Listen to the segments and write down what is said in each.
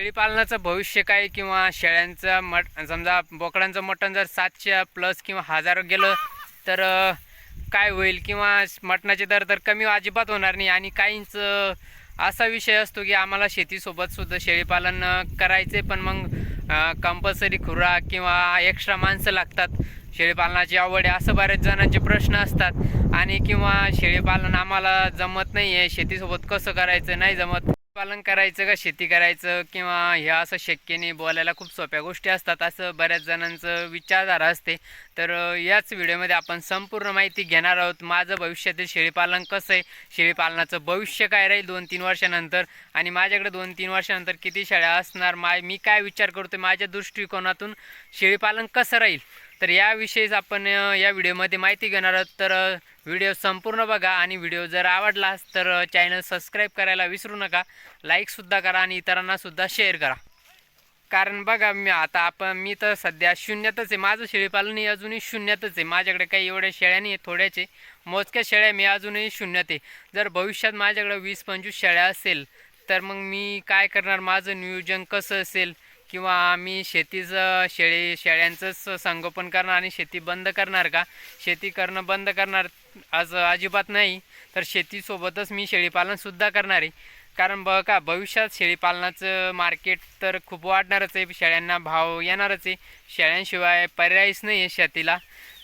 शेळीपालनाचं भविष्य काय किंवा शेळ्यांचं मट समजा बोकडांचं मटण जर सातशे प्लस किंवा हजार गेलं तर काय होईल? किंवा मटणाचे दर तर कमी अजिबात होणार नाही आणि काहींच असा विषय असतो की आम्हाला शेतीसोबत सुद्धा शेळीपालन करायचे पण मग कंपल्सरी खुरा किंवा एक्स्ट्रा माणसं लागतात. शेळीपालनाची आवड आहे असं बऱ्याच जणांचे प्रश्न असतात. आणि किंवा शेळीपालन आम्हाला जमत नाही आहे शेतीसोबत कसं करायचं? नाही जमत. पालन करायचं का शेती करायचं? किंवा हे असं शक्य नाही बोलायला खूप सोप्या गोष्टी असतात. असं बऱ्याच जणांचं विचारधारा असते. तर याच व्हिडिओमध्ये आपण संपूर्ण माहिती घेणार आहोत. माझं भविष्यातील शेळीपालन कसं आहे? शेळीपालनाचं भविष्य काय राहील दोन तीन वर्षानंतर? आणि माझ्याकडे दोन तीन वर्षानंतर किती शेळ्या असणार? मा मी काय विचार करतो माझ्या दृष्टिकोनातून शेळीपालन कसं राहील? तर याविषयीच आपण या व्हिडिओमध्ये माहिती घेणार आहोत. तर व्हिडिओ संपूर्ण बघा आणि व्हिडिओ जर आवडला तर चॅनल सबस्क्राईब करायला विसरू नका. लाईकसुद्धा करा आणि इतरांनासुद्धा शेअर करा. कारण बघा मी आता आपण मी तर सध्या शून्यातच आहे. माझं शेळीपालन हे अजूनही शून्यातच आहे. माझ्याकडे काही एवढ्या शेळ्या नाही आहे थोड्याचे. मोजक्या शेळ्या मी अजूनही शून्यात आहे. जर भविष्यात माझ्याकडे वीस पंचवीस शेळ्या असेल तर मग मी काय करणार? माझं नियोजन कसं असेल? किंवा मी शेतीचं शेळी शेळ्यांचंच संगोपन करणार आणि शेती बंद करणार का? शेती करणं बंद करणार आज अजिबात नाही तर शेतीसोबतच मी शेळीपालनसुद्धा करणार. आहे कारण बघा भविष्यात शेळीपालनाचं मार्केट तर खूप वाढणारच आहे शेळ्यांना भाव येणारच आहे. शेळ्यांशिवाय पर्यायच नाही आहे शेतीला.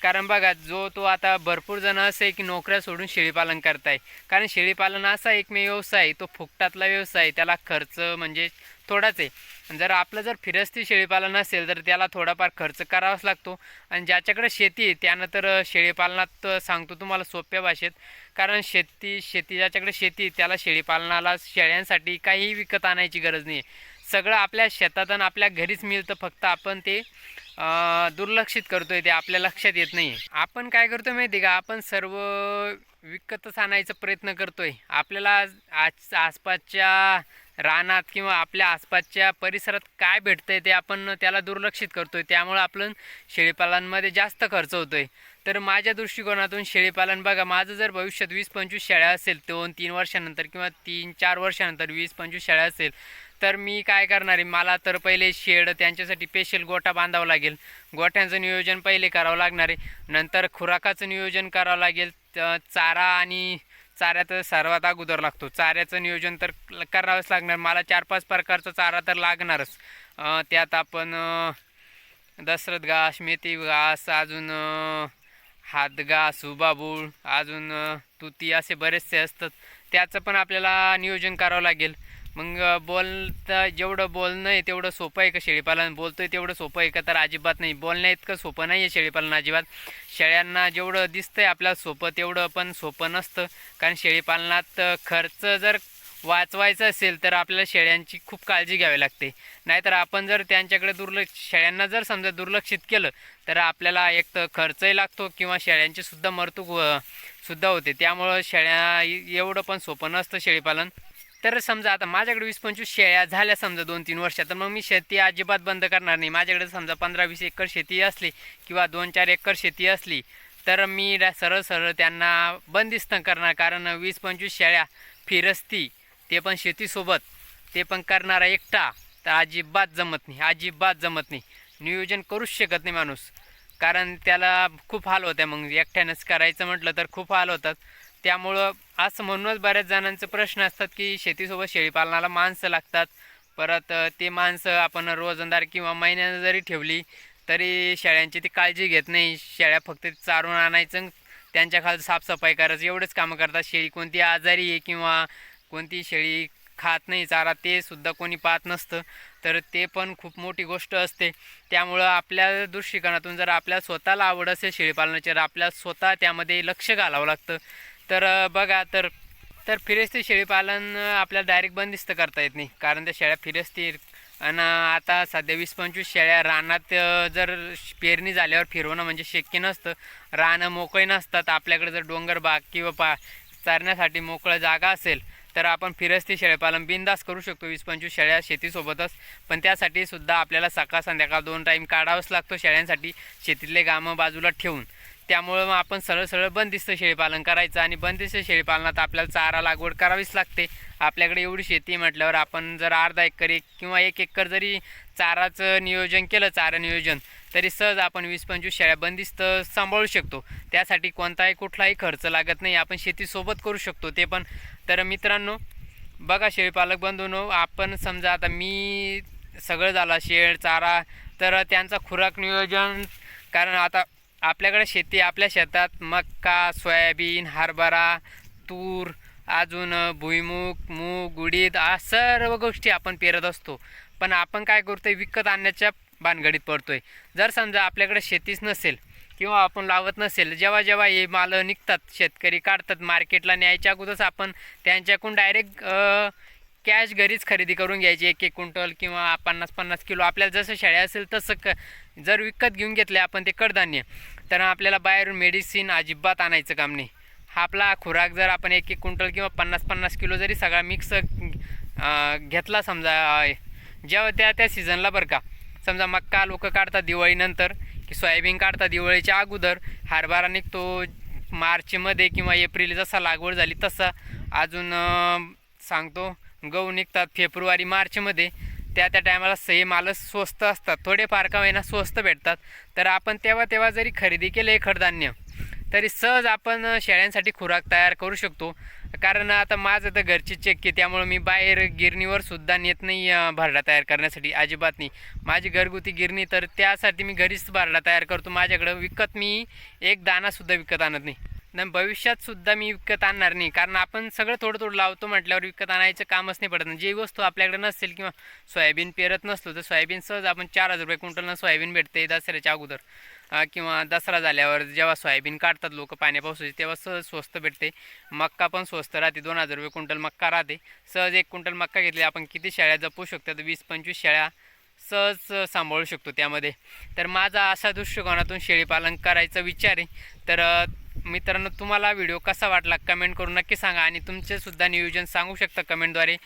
कारण बघा जो तो आता भरपूर जण असं आहे की नोकऱ्या सोडून शेळीपालन करताय. कारण शेळीपालन असा एकमेव व्यवसाय तो फुकटातला व्यवसाय आहे. त्याला खर्च म्हणजे थोडाच आहे. जर आपलं जर फिरस्ती शेळीपालन असेल तर त्याला थोडाफार खर्च करावाच लागतो. आणि ज्याच्याकडे शेती आहे त्यानं तर शेळीपालनात सांगतो तुम्हाला सोप्या भाषेत. कारण शेती शेती ज्याच्याकडे शेती आहे, त्याला शेळीपालनाला शेळ्यांसाठी काहीही विकत आणायची गरज नाही. आहे सगळं आपल्या शेतात आणि आपल्या घरीच मिळतं फक्त आपण ते दुर्लक्षित दुर्लक्षित करतोय ते आपल्या लक्षात येत नाही. आपण काय करतो माहिती आहे का? आपण सर्व विकतच आणायचा प्रयत्न करतोय. आपल्याला आज आसपासच्या रानात किंवा आपल्या आसपासच्या परिसरात काय भेटतं आहे ते आपण त्याला दुर्लक्षित करतो आहे त्यामुळं आपलं शेळीपालनमध्ये जास्त खर्च होतो आहे तर माझ्या दृष्टिकोनातून शेळीपालन बघा माझं जर भविष्यात वीस पंचवीस शेळ्या असेल दोन तीन वर्षानंतर किंवा तीन चार वर्षानंतर वीस पंचवीस शेळ्या असेल तर मी काय करणार आहे? मला तर पहिले शेड त्यांच्यासाठी स्पेशल गोटा बांधावा लागेल. गोठ्यांचं नियोजन पहिले करावं लागणार आहे. नंतर खुराकाचं नियोजन करावं लागेल. चारा आणि चाऱ्यात सर्वात अगोदर लागतो. चाऱ्याचं नियोजन तर करावंच लागणार. मला चार पाच प्रकारचा चारा तर लागणारच. त्यात आपण दशरथ घास मेथी घास अजून अं, हातघास उबाबूळ अजून तुती असे बरेचसे असतात. त्याचं पण आपल्याला नियोजन करावं लागेल. मग बोलता जेवढं बोलणं आहे तेवढं सोपं आहे का शेळीपालन? बोलतोय तेवढं सोपं आहे का? तर अजिबात नाही. बोलण्या इतकं सोपं नाही आहे शेळीपालन अजिबात. शेळ्यांना जेवढं दिसतंय आपल्याला सोपं तेवढं पण सोपं नसतं. कारण शेळीपालनात खर्च जर वाचवायचं असेल तर आपल्याला शेळ्यांची खूप काळजी घ्यावी लागते. नाहीतर आपण जर त्यांच्याकडे दुर्लक्ष शेळ्यांना जर समजा दुर्लक्षित केलं तर आपल्याला एक तर खर्चही लागतो किंवा शेळ्यांची सुद्धा मरतूक सुद्धा होते. त्यामुळं शेळ्या एवढं पण सोपं नसतं शेळीपालन. तर समजा आता माझ्याकडे वीस पंचवीस शेळ्या झाल्या समजा दोन तीन वर्षात तर मग मी शेती अजिबात बंद करणार नाही. माझ्याकडे समजा पंधरा वीस एकर शेती असली किंवा दोन चार एकर शेती असली तर मी सरळ सरळ त्यांना बंदिस्त करणार. कारण वीस पंचवीस शेळ्या फिरस्ती ते पण शेतीसोबत ते पण करणारा एकटा तर अजिबात जमत नाही अजिबात जमत नाही. नियोजन करूच शकत नाही माणूस. कारण त्याला खूप हाल होत्या. मग एकट्यानंच करायचं म्हटलं तर खूप हाल होतात. त्यामुळं असं म्हणूनच बऱ्याच जणांचे प्रश्न असतात की शेतीसोबत शेळीपालनाला माणसं लागतात. परत ते माणसं आपण रोजंदार किंवा महिन्यानं जरी ठेवली तरी शेळ्यांची ती काळजी घेत नाही. शेळ्या फक्त चारून आणायचं त्यांच्याखाल साफसफाई करायचं. एवढंच कामं करतात. शेळी कोणती आजारी आहे किंवा कोणती शेळी खात नाही चारा ते सुद्धा कोणी पाहत नसतं. तर ते पण खूप मोठी गोष्ट असते. त्यामुळं आपल्या दृष्टिकोनातून जर आपल्या स्वतःला आवड असेल शेळीपालनाची तर आपल्या स्वतः त्यामध्ये लक्ष घालावं लागतं. तर बघा तर तर फिरस्ती शेळीपालन आपल्याला डायरेक्ट बंदिस्त करता येत नाही. कारण त्या शेळ्या फिरस्ती आणि आता सध्या वीस पंचवीस शेळ्या रानात जर पेरणी झाल्यावर फिरवणं म्हणजे शक्य नसतं. रानं मोकळे नसतात. आपल्याकडे जर डोंगर बाग किंवा पा चारण्यासाठी मोकळं जागा असेल तर आपण फिरस्ती शेळीपालन बिंदास करू शकतो. वीस पंचवीस शेळ्या शेतीसोबतच. पण त्यासाठी सुद्धा आपल्याला सकाळ संध्याकाळ दोन टाईम काढावंच लागतो शेळ्यांसाठी. शेतीतले कामं बाजूला ठेवून. त्यामुळं मग आपण सरळ सरळ बंदिस्त शेळीपालन करायचं आणि बंदिस्त शेळीपालनात आपल्याला चारा लागवड करावीच लागते. आपल्याकडे एवढी शेती म्हटल्यावर आपण जर अर्धा एकर एक किंवा एक एकर जरी चाराचं नियोजन केलं चारा नियोजन तरी सहज आपण वीस पंचवीस शेळ्या बंदिस्त सांभाळू शकतो. त्यासाठी कोणताही कुठलाही खर्च लागत नाही. आपण शेतीसोबत करू शकतो ते पण. तर मित्रांनो बघा शेळीपालक बंधूनो आपण समजा आता मी सगळं झालं शेळ चारा तर त्यांचा खुराक नियोजन कारण आता आपल्याकडे शेती आपल्या शेतात मक्का सोयाबीन हरभरा तूर अजून भुईमुग मूग उडीद आ सर्व गोष्टी आपण पेरत असतो. पण आपण काय करतोय? विकत आणण्याच्या भानगडीत पडतोय. जर समजा आपल्याकडे शेतीच नसेल किंवा आपण लावत नसेल जेव्हा जेव्हा हे माल निघतात शेतकरी काढतात मार्केटला न्यायच्या अगोदरच आपण त्यांच्याकडून डायरेक्ट कॅश घरीच खरेदी करून घ्यायची. एक एक क्विंटल किंवा पन्नास पन्नास किलो. आपल्याला जसं शेळ्या असेल तसं क जर विकत घेऊन घेतले आपण ते कडधान्य. तर आपल्याला बाहेरून मेडिसिन अजिबात आणायचं काम नाही. हा आपला खुराक जर आपण एक एक क्विंटल किंवा पन्नास पन्नास किलो जरी सगळा मिक्स घेतला समजा जेव्हा त्या त्या सीझनला बरं का. समजा मक्का लोक काढतात दिवाळीनंतर की सोयाबीन काढतात दिवाळीच्या अगोदर हरभरा निघतो मार्चमध्ये किंवा एप्रिल जसा लागवड झाली तसा. अजून सांगतो गहू निघतात फेब्रुवारी मार्चमध्ये. त्या त्या टायमाला सही माल स्वस्त असतात. थोडेफार का होईना स्वस्त भेटतात. तर आपण तेव्हा तेव्हा जरी खरेदी केलं हे कडधान्य तरी सहज आपण शेळ्यांसाठी खुराक तयार करू शकतो. कारण आता माझं तर घरची चेक त्यामुळं मी बाहेर गिरणीवर सुद्धा नेत नाही भरडा तयार करण्यासाठी. अजिबात नाही. माझी घरगुती गिरणी तर त्यासाठी मी घरीच भरडा तयार करतो. माझ्याकडं विकत मी एक दाणासुद्धा विकत आणत नाही. नाही भविष्यात सुद्धा मी विकत आणणार नाही. कारण आपण सगळं थोडं थोडं लावतो म्हटल्यावर विकत आणायचं कामच नाही पडत. जे वस्तू आपल्याकडे नसेल किंवा सोयाबीन पेरत नसलो तर सोयाबीन सहज आपण चार हजार रुपये क्विंटलनं सोयाबीन भेटते दसऱ्याच्या अगोदर. किंवा दसरा झाल्यावर जेव्हा सोयाबीन काढतात लोक पाण्या पावसाची तेव्हा सहज स्वस्त भेटते. मक्का पण स्वस्त राहते दोन हजार रुपये क्विंटल मक्का राहते. सहज एक क्विंटल मक्का घेतली आपण किती शेळ्या जपू शकतो? तर वीस पंचवीस शेळ्या सहज सांभाळू शकतो त्यामध्ये. तर माझा असा दृष्टिकोनातून शेळीपालन करायचा विचार आहे. तर मित्रांनो तुम्हाला व्हिडिओ कसा वाटला कमेंट करून नक्की सांगा आणि तुमचेसुद्धा नियोजन सांगू शकता कमेंटद्वारे.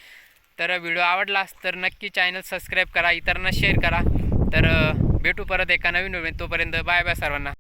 तर व्हिडिओ आवडलास तर नक्की चॅनल सबस्क्राईब करा इतरांना शेअर करा. तर भेटू परत एका नवीन तोपर्यंत बाय बाय सर्वांना.